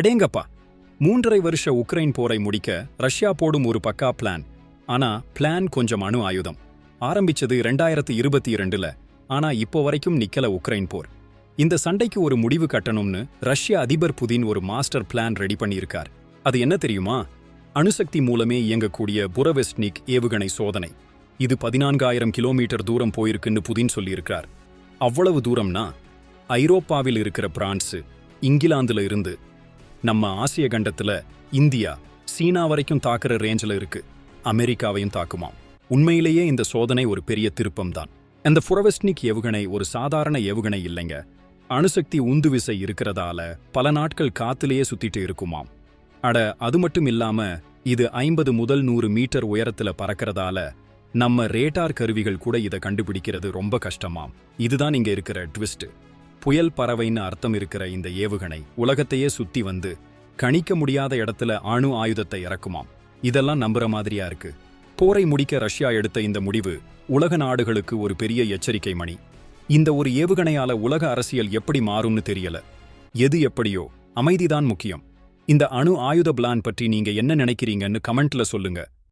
அடேங்கப்பா. மூன்றரை வருஷ உக்ரைன் போரை முடிக்க ரஷ்யா போடும் ஒரு பக்கா பிளான். ஆனா பிளான் கொஞ்சம் அணு ஆயுதம். ஆரம்பிச்சது ரெண்டாயிரத்து இருபத்தி இரண்டுல. ஆனா இப்போ வரைக்கும் நிக்கல உக்ரைன் போர். இந்த சண்டைக்கு ஒரு முடிவு கட்டணும்னு ரஷ்ய அதிபர் புதின் ஒரு மாஸ்டர் பிளான் ரெடி பண்ணியிருக்கார். அது என்ன தெரியுமா? அணுசக்தி மூலமே இயங்கக்கூடிய புரவெஸ்ட்னிக் ஏவுகணை சோதனை. இது பதினான்காயிரம் கிலோமீட்டர் தூரம் போயிருக்குன்னு புதின் சொல்லியிருக்கிறார். அவ்வளவு தூரம்னா ஐரோப்பாவில் இருக்கிற பிரான்ஸ் இங்கிலாந்துல இருந்து நம்ம ஆசிய கண்டத்துல இந்தியா சீனா வரைக்கும் தாக்குற ரேஞ்சில் இருக்கு. அமெரிக்காவையும் தாக்குமாம். உண்மையிலேயே இந்த சோதனை ஒரு பெரிய திருப்பம் தான் அந்த புரவெஸ்ட்னிக் ஏவுகணை ஒரு சாதாரண ஏவுகணை இல்லைங்க. அணுசக்தி உந்து விசை இருக்கிறதால பல நாட்கள் காத்திலேயே சுத்திட்டு இருக்குமாம். அட அது மட்டும் இல்லாம இது ஐம்பது முதல் நூறு மீட்டர் உயரத்துல பறக்கறதால நம்ம ரேட்டார் கருவிகள் கூட இதை கண்டுபிடிக்கிறது ரொம்ப கஷ்டமாம். இதுதான் இங்க இருக்கிற ட்விஸ்ட் புயல் பறவைன்னு அர்த்தம் இருக்கிற இந்த ஏவுகணை உலகத்தையே சுத்தி வந்து கணிக்க முடியாத இடத்துல அணு ஆயுதத்தை இறக்குமாம். இதெல்லாம் நம்புற மாதிரியா இருக்கு. போரை முடிக்க ரஷ்யா எடுத்த இந்த முடிவு உலக நாடுகளுக்கு ஒரு பெரிய எச்சரிக்கை மணி. இந்த ஒரு ஏவுகணையால உலக அரசியல் எப்படி மாறும்னு தெரியல. எது எப்படியோ அமைதிதான் முக்கியம். இந்த அணு ஆயுத பிளான் பற்றி நீங்க என்ன நினைக்கிறீங்கன்னு கமெண்ட்ல சொல்லுங்க.